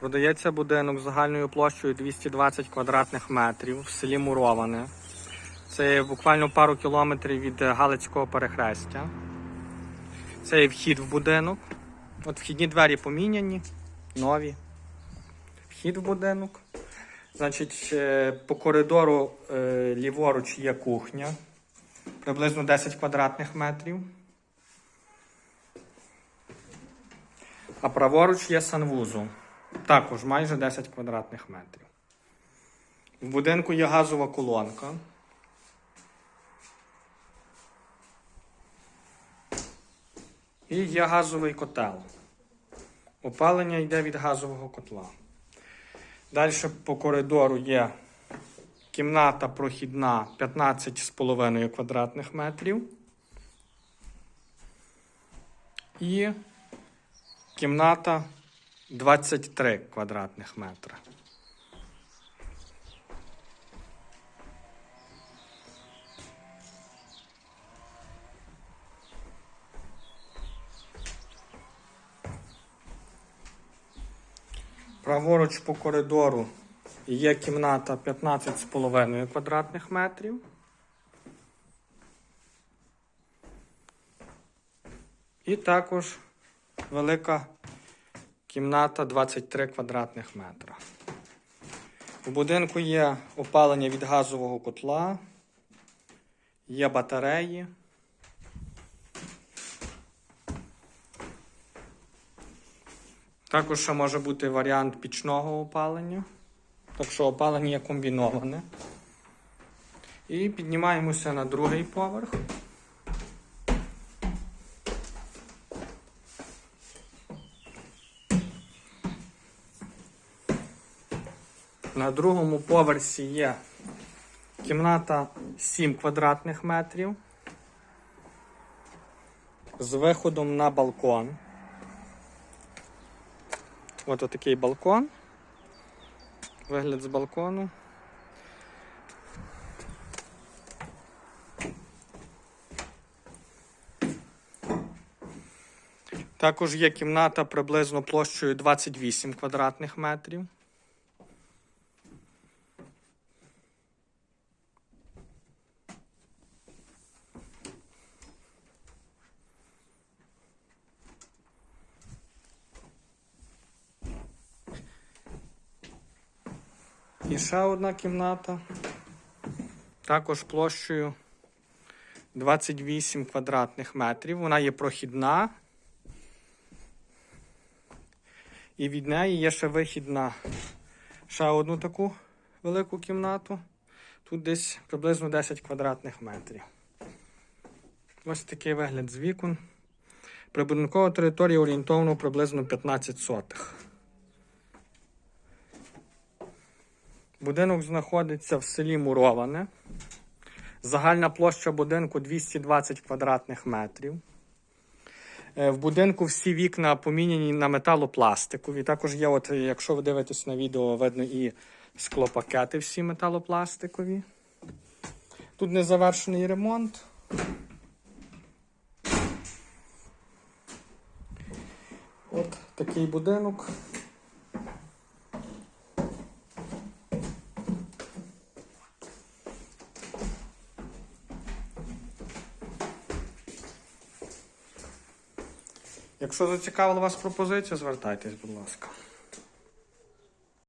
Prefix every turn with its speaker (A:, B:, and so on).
A: Продається будинок з загальною площею 220 квадратних метрів в селі Муроване. Це буквально пару кілометрів від Галицького перехрестя. Це є вхід в будинок. От вхідні двері поміняні, нові. Вхід в будинок. Значить, е, по коридору е, ліворуч є кухня, приблизно 10 квадратних метрів. А праворуч є санвузол. Також майже 10 квадратних метрів. В будинку є газова колонка. І є газовий котел. Опалення йде від газового котла. Далі по коридору є кімната прохідна 15,5 квадратних метрів. І кімната 23 квадратних метра. Праворуч по коридору є кімната 15,5 квадратних метрів. І також велика кімната 23 квадратних метра. У будинку є опалення від газового котла, є батареї. Також ще може бути варіант пічного опалення. Так що опалення є комбіноване. І піднімаємося на другий поверх. На другому поверсі є кімната 7 квадратних метрів з виходом на балкон. Ось такий балкон. Вигляд з балкону. Також є кімната приблизно площею 28 квадратних метрів. І ще одна кімната. Також площею 28 квадратних метрів. Вона є прохідна. І від неї є ще вихід на ще одну таку велику кімнату. Тут десь приблизно 10 квадратних метрів. Ось такий вигляд з вікон. Прибудинкова територія орієнтовно приблизно 15 сотих. Будинок знаходиться в селі Муроване. Загальна площа будинку 220 квадратних метрів. Е, В будинку всі вікна поміняні на металопластикові. Також є, от, якщо ви дивитесь на відео, видно і склопакети всі металопластикові. Тут незавершений ремонт. От такий будинок. Якщо зацікавила вас пропозиція, звертайтесь, будь ласка.